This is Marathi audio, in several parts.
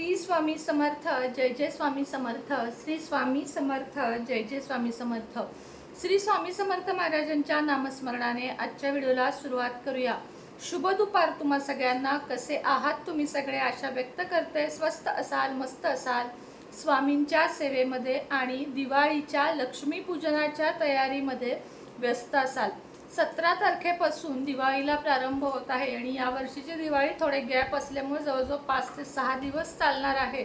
श्री स्वामी समर्थ जय जय स्वामी समर्थ श्री स्वामी समर्थ जय जय स्वामी समर्थ. श्री स्वामी समर्थ महाराजांच्या नामस्मरणाने आजच्या व्हिडिओला सुरुवात करूया. शुभ दुपार तुम्हा सगळ्यांना. कसे आहात तुम्ही सगळे? आशा व्यक्त करते स्वस्त असाल मस्त असाल. स्वामींच्या सेवेमध्ये आणि दिवाळीच्या लक्ष्मीपूजनाच्या तयारीमध्ये व्यस्त असाल. सतरा तारखेपासून दिवाळीला प्रारंभ होत आहे आणि या वर्षीची दिवाळी थोडे गॅप असल्यामुळे जवळजवळ पाच ते सहा दिवस चालणार आहे.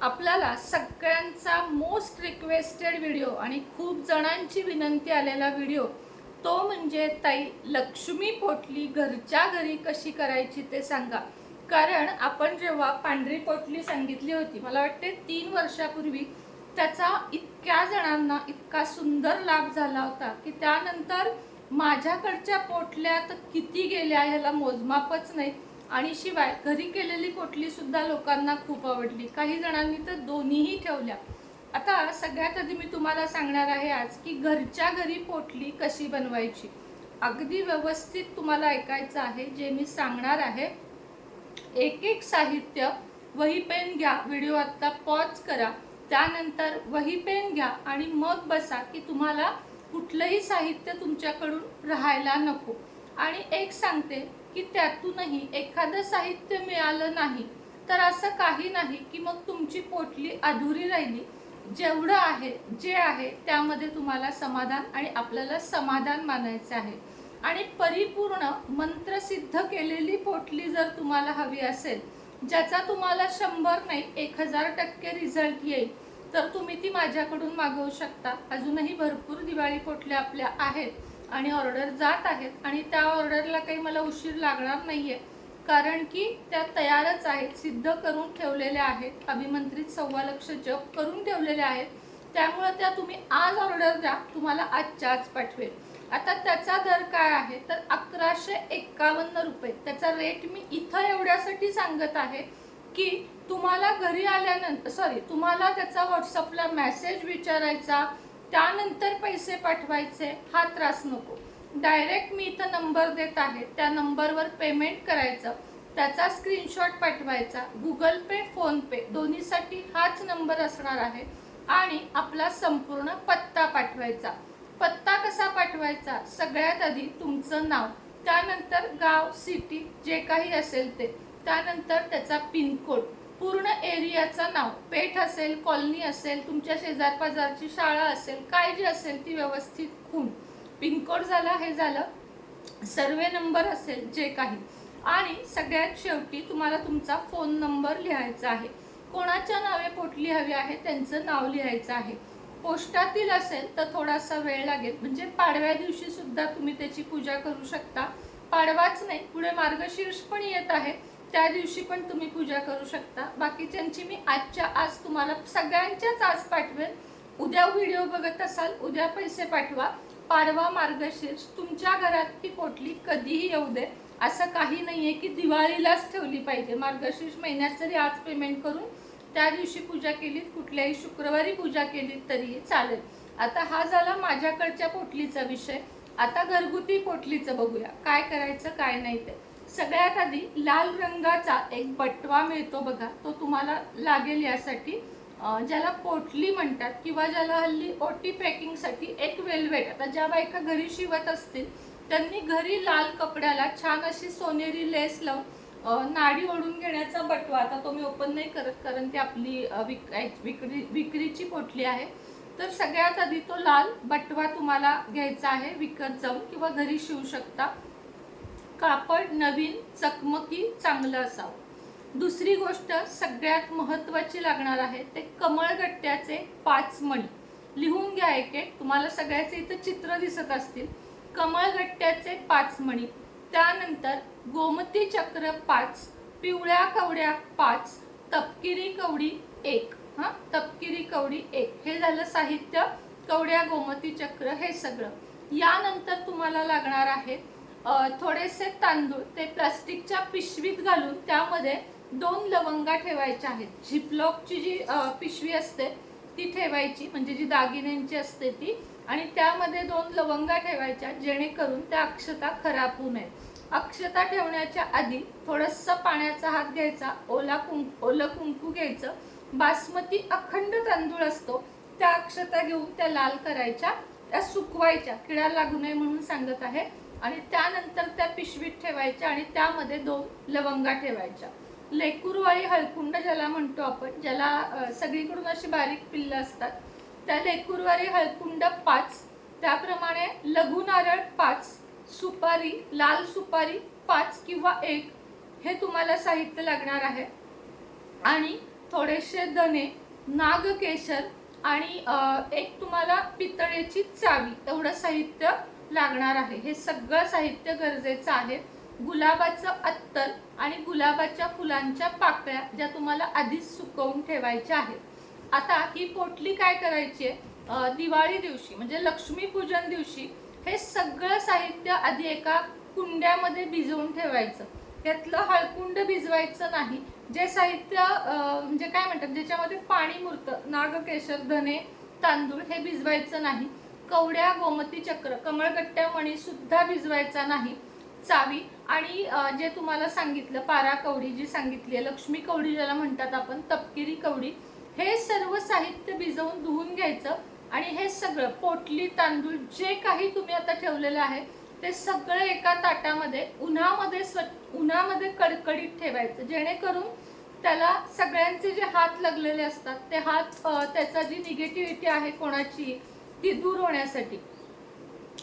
आपल्याला सगळ्यांचा मोस्ट रिक्वेस्टेड व्हिडिओ आणि खूप जणांची विनंती आलेला व्हिडिओ तो म्हणजे ताई लक्ष्मी पोटली घरच्या घरी कशी करायची ते सांगा. कारण आपण जेव्हा पांढरी पोटली सांगितली होती मला वाटते तीन वर्षापूर्वी त्याचा इतक्या जणांना इतका सुंदर लाभ झाला होता की त्यानंतर माझ्याकडच्या पोटल्या तर किती गेल्या ह्याला मोजमापच नाही. आणि शिवाय घरी केलेली पोटली सुद्धा लोकांना खूप आवडली. काही जणांनी तर दोन्हीही ठेवल्या. आता सगळ्यात आधी मी तुम्हाला सांगणार आहे आज की घरच्या घरी पोटली कशी बनवायची. अगदी व्यवस्थित तुम्हाला ऐकायचं आहे. जे मी सांगणार आहे एक एक साहित्य वही पेन घ्या व्हिडिओ आत्ता पॉज करा. त्यानंतर वही पेन घ्या आणि मग बसा की तुम्हाला कुठलंही साहित्य तुमच्याकडून राहायला नको. आणि एक सांगते की त्यातूनही एखादं साहित्य मिळालं नाही तर असं काही नाही की मग तुमची पोटली अधुरी राहिली. जेवढं आहे जे आहे त्यामध्ये तुम्हाला समाधान आणि आपल्याला समाधान मानायचं आहे. आणि परिपूर्ण मंत्रसिद्ध केलेली पोटली जर तुम्हाला हवी असेल ज्याचा तुम्हाला शंभर नाही एक हजार टक्के रिझल्ट येईल तर तुम्ही ती माझ्याकडून मागवू शकता. अजूनही भरपूर दिवाळी पोटल्या आपल्या आहेत आणि ऑर्डर जात आहेत आणि त्या ऑर्डरला काही मला उशीर लागणार नाही आहे कारण की त्या तयारच आहेत सिद्ध करून ठेवलेल्या आहेत अभिमंत्रित सव्वा लक्ष जप करून ठेवलेल्या आहेत. त्यामुळे त्या तुम्ही आज ऑर्डर द्या तुम्हाला आजच्या आज पाठवेल. आता त्याचा दर काय आहे? तर अकराशे एक्कावन्न रुपये. त्याचा रेट मी इथं एवढ्यासाठी सांगत आहे की तुम्हाला घरी आल्यानंतर सॉरी तुम्हाला त्याचा व्हॉट्सअपला मेसेज विचारायचा त्यानंतर पैसे पाठवायचे हा त्रास नको. डायरेक्ट मी इथं नंबर देत आहे त्या नंबरवर पेमेंट करायचं. त्याचा स्क्रीनशॉट पाठवायचा. गुगल पे फोनपे दोन्हीसाठी हाच नंबर असणार आहे. आणि आपला संपूर्ण पत्ता पाठवायचा. पत्ता कसा पाठवायचा? सगळ्यात आधी तुमचं नाव त्यानंतर गाव सिटी जे काही असेल ते. त्यानंतर त्याचा पिनकोड पूर्ण एरियाचं नाव पेठ असेल कॉलनी असेल तुमच्या शेजार पाजारची शाळा असेल काय जी असेल ती व्यवस्थित खूण पिनकोड झाला हे झालं. सर्वे नंबर असेल जे काही. आणि सगळ्यात शेवटी तुम्हाला तुमचा फोन नंबर लिहायचा आहे. कोणाच्या नावे पोटली हवी आहे त्यांचं नाव लिहायचं आहे. पोस्टातील असेल तर थोडासा वेळ लागेल. म्हणजे पाडव्या दिवशी सुद्धा तुम्ही त्याची पूजा करू शकता. पाडवाच नाही पुढे मार्गशीर्ष पण येत आहे. त्या दिवशी पण तुम्ही पूजा करू शकता. बाकीच्यांची मी आजच्या आज तुम्हाला सगळ्यांच्याच आज पाठवेल उद्या व्हिडिओ बघत असाल उद्या पैसे पाठवा. पाडवा मार्गशीर्ष तुमच्या घरात ती पोटली कधीही येऊ दे. असं काही नाही आहे की दिवाळीलाच ठेवली पाहिजे. मार्गशीर्ष महिन्यात जरी आज पेमेंट करून त्या दिवशी पूजा केलीत कुठल्याही शुक्रवारी पूजा केलीत तरीही चालेल. आता हा झाला माझ्याकडच्या पोटलीचा विषय. आता घरगुती पोटलीचं बघूया. काय करायचं काय नाही ते. सगळ्यात आधी लाल रंगाचा एक बटवा मिळतो बघा तो तुम्हाला लागेल यासाठी. ज्याला पोटली म्हणतात किंवा ज्याला हल्ली ओटी पॅकिंगसाठी एक वेलवेट आता ज्या बायका घरी शिवत असतील त्यांनी घरी लाल कपड्याला छान अशी सोनेरी लेस लावून नाडी ओढून घेण्याचा बटवा आता तो मी ओपन नाही करत कारण ती आपली विक विक्री विक्रीची पोटली आहे. तर सगळ्यात आधी तो लाल बटवा तुम्हाला घ्यायचा आहे विकत जाऊन किंवा घरी शिवू शकता. कापड नवीन चकमकी चांगलं असावं. दुसरी गोष्ट सगळ्यात महत्त्वाची लागणार आहे ते कमळगट्ट्याचे पाच मणी. लिहून घ्या एक एक तुम्हाला सगळ्याचे इथं चित्र दिसत असतील. कमळगट्ट्याचे पाच मणी. त्यानंतर गोमती चक्र पाच पिवळ्या कवड्या पाच तपकिरी कवडी एक. हा तपकिरी कवडी एक. हे झालं साहित्य कवड्या गोमती चक्र हे सगळं. यानंतर तुम्हाला लागणार आहे थोडेसे तांदूळ ते प्लास्टिकच्या पिशवीत घालून त्यामध्ये दोन लवंगा ठेवायच्या आहेत. झिपलॉकची जी पिशवी असते ती ठेवायची म्हणजे जी दागिन्यांची असते ती आणि त्यामध्ये दोन लवंगा ठेवायच्या जेणेकरून त्या अक्षता खराब होऊ नये. अक्षता ठेवण्याच्या आधी थोडंसं पाण्याचा हात घ्यायचा ओला कुंक ओलं कुंकू घ्यायचं बासमती अखंड तांदूळ असतो त्या अक्षता घेऊन त्या लाल करायच्या त्या सुकवायच्या. किडा लागू नये म्हणून सांगत आहे. आणि त्यानंतर त्या पिशवीत ठेवायच्या आणि त्यामध्ये दोन लवंगा ठेवायच्या. लेकूरवाळी हळकुंड ज्याला म्हणतो आपण ज्याला सगळीकडून अशी बारीक पिल्लं असतात त्या लेकूरवाळी हळकुंड पाच त्याप्रमाणे लघु नारळ पाच सुपारी लाल सुपारी पाच किंवा एक हे तुम्हाला साहित्य लागणार आहे. आणि थोडेसे धने नागकेशर आणि एक तुम्हाला पितळेची चावी एवढं साहित्य लागणार आहे. हे सगळं साहित्य गरजेचं आहे. गुलाबाचं अत्तर आणि गुलाबाच्या फुलांच्या पाकळ्या ज्या तुम्हाला आधीच सुकवून ठेवायच्या आहेत. आता ही पोटली काय करायची आहे? दिवाळी दिवशी म्हणजे लक्ष्मीपूजन दिवशी हे सगळं साहित्य आधी एका कुंड्यामध्ये भिजवून ठेवायचं. त्यातलं हळकुंड भिजवायचं नाही. जे साहित्य म्हणजे काय म्हणतात ज्याच्यामध्ये पाणी मुरतं नागकेशर धने तांदूळ हे भिजवायचं नाही. कवड्या गोमती चक्र कमळगट्ट्या मणी सुद्धा भिजवायचा नाही. चावी आणि जे तुम्हाला सांगितलं पारा कवडी जी सांगितली आहे लक्ष्मी कवडी ज्याला म्हणतात आपण तपकिरी कवडी हे सर्व साहित्य भिजवून धुवून घ्यायचं आणि हे सगळं पोटली तांदूळ जे काही तुम्ही आता ठेवलेलं आहे ते सगळं एका ताटामध्ये उन्हामध्ये स्व उन्हामध्ये कडकडीत ठेवायचं. जेणेकरून त्याला सगळ्यांचे जे हात लागलेले असतात ते हात त्याचा जी निगेटिव्हिटी आहे कोणाची ती दूर होण्यासाठी.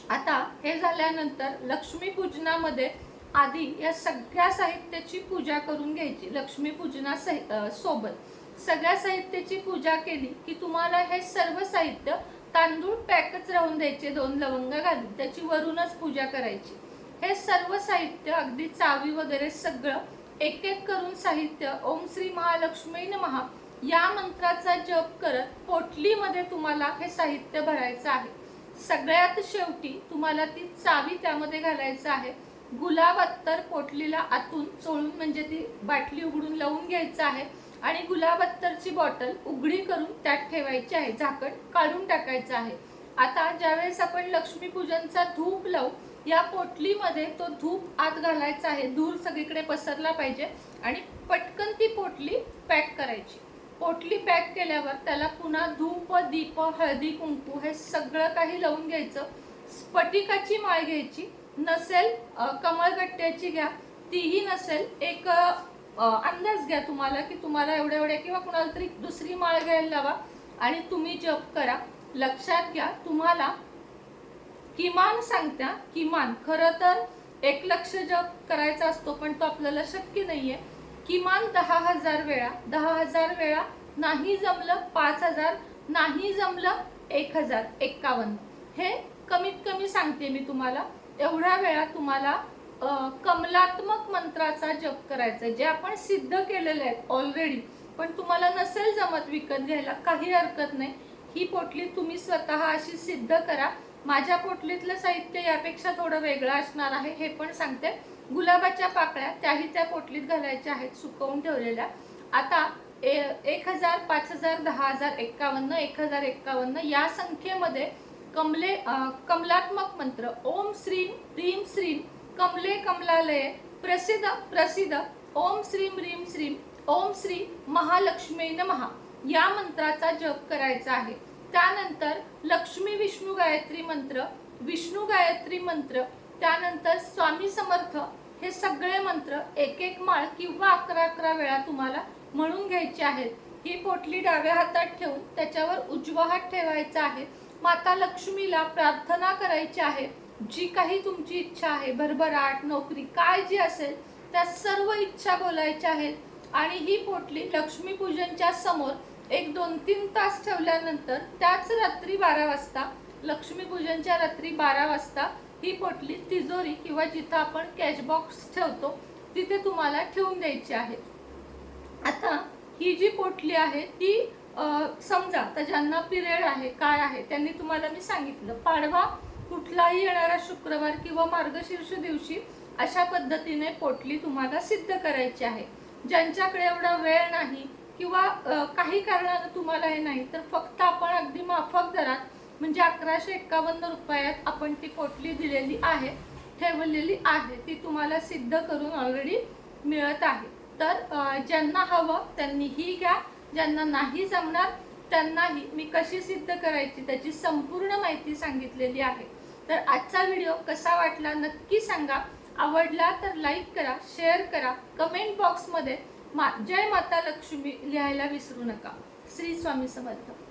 आता हे झाल्यानंतर लक्ष्मी पूजनामध्ये आधी या सगळ्या साहित्याची पूजा करून घ्यायची लक्ष्मीपूजना सह सोबत. सगळ्या साहित्याची पूजा केली की तुम्हाला हे सर्व साहित्य तांदूळ पॅकच राहून द्यायचे दोन लवंग घालून त्याची वरूनच पूजा करायची. हे सर्व साहित्य अगदी चावी वगैरे सगळं एक एक करून साहित्य ओम श्री महालक्ष्मी महा या मंत्राचा जप करत पोटलीमध्ये तुम्हाला हे साहित्य भरायचं आहे. सगळ्यात शेवटी तुम्हाला ती चावी त्यामध्ये घालायचं आहे. गुलाब अत्तर पोटलीला आतून चोळून म्हणजे ती बाटली उघडून लावून घ्यायचं आहे आणि गुलाब अत्तरची बॉटल उघडी करून त्यात ठेवायची आहे. झाकण काढून टाकायचं आहे. आता ज्यावेळेस आपण लक्ष्मीपूजनचा धूप लावू या पोटलीमध्ये तो धूप आत घालायचा आहे. धूर सगळीकडे पसरला पाहिजे आणि पटकन ती पोटली पॅक करायची. पोटली पॅक केल्यावर त्याला पुन्हा धूप दीप हळदी कुंकू हे सगळं काही लावून घ्यायचं. स्फटिकाची माळ घ्यायची. नसेल कमळगट्ट्याची घ्या. तीही नसेल एक अंदाज घ्या तुम्हाला की तुम्हाला एवढ्या एवढ्या किंवा कुणाला तरी दुसरी माळ घ्यायला लावा आणि तुम्ही जप करा. लक्षात घ्या तुम्हाला किमान सांगत्या किमान. खरं तर एक लक्ष जप करायचा असतो पण तो आपल्याला शक्य नाहीये. किमान दहा हजार वेळा दहा हजार वेळा नाही जमलं पाच हजार नाही जमलं एक हजार एक्कावन्न. हे कमीत कमी सांगते मी तुम्हाला. एवढ्या वेळा तुम्हाला कमलात्मक मंत्राचा जप करायचा आहे, जे आपण सिद्ध केलेले आहेत ऑलरेडी पण तुम्हाला नसेल जमत विकत घ्यायला काही हरकत नाही. ही पोटली तुम्ही स्वतः अशी सिद्ध करा. माझ्या पोटलीतलं साहित्य यापेक्षा थोडं वेगळं असणार आहे हे पण सांगते. गुलाबाच्या पाकळ्या त्याही त्या पोटलीत घालायच्या आहेत सुकवून ठेवलेल्या. आता ए- एक हजार पाच हजार दहा हजार एक्कावन्न एक हजार एक्कावन्न या संख्येमध्ये कमले कमलात्मक मंत्र ओम श्रीम ह्रीम श्रीम कमले कमलालये प्रसिद्ध प्रसिद्ध ओम श्रीम ह्रीम श्रीम ओम श्री महालक्ष्मी नमहा या मंत्राचा जप करायचा आहे. त्यानंतर लक्ष्मी विष्णू गायत्री मंत्र विष्णू गायत्री मंत्र त्यानंतर स्वामी समर्थ हे सगळे मंत्र एक एक माळ किंवा अकरा अकरा वेळा तुम्हाला म्हणून घ्यायचे आहेत. ही पोटली डाव्या हातात ठेवून त्याच्यावर उजवा हात ठेवायचा आहे. माता लक्ष्मीला प्रार्थना करायची आहे. जी काही तुमची इच्छा आहे भरभराट नोकरी काय जी असेल त्या सर्व इच्छा बोलायच्या आहेत. आणि ही पोटली लक्ष्मीपूजनच्या समोर एक दोन तीन तास ठेवल्यानंतर त्याच रात्री बारा वाजता लक्ष्मीपूजनच्या रात्री बारा वाजता ही पोटली तिजोरी किंवा जिथं आपण कॅश बॉक्स ठेवतो तिथे तुम्हाला ठेवून द्यायची आहे. आता ही जी पोटली आहे ती समजा तर ज्यांना पिरियड आहे काय आहे त्यांनी तुम्हाला मी सांगितलं पाडवा कुठलाही येणारा शुक्रवार किंवा मार्गशीर्ष दिवशी अशा पद्धतीने पोटली तुम्हाला सिद्ध करायची आहे. ज्यांच्याकडे एवढा वेळ नाही किंवा काही कारणानं तुम्हाला हे नाही तर फक्त आपण अगदी माफक दरात म्हणजे अकराशे एक्कावन्न रुपयात आपण ती पोटली दिलेली आहे ठेवलेली आहे. ती तुम्हाला सिद्ध करून ऑलरेडी मिळत आहे. तर ज्यांना हवं त्यांनी ही घ्या. ज्यांना नाही जमणार त्यांनाही. मी कशी सिद्ध करायची त्याची संपूर्ण माहिती सांगितलेली आहे. तर आजचा व्हिडिओ कसा वाटला नक्की सांगा. आवडला तर लाईक करा शेअर करा. कमेंट बॉक्समध्ये मा जय माता लक्ष्मी लिहायला विसरू नका. श्री स्वामी समर्थ.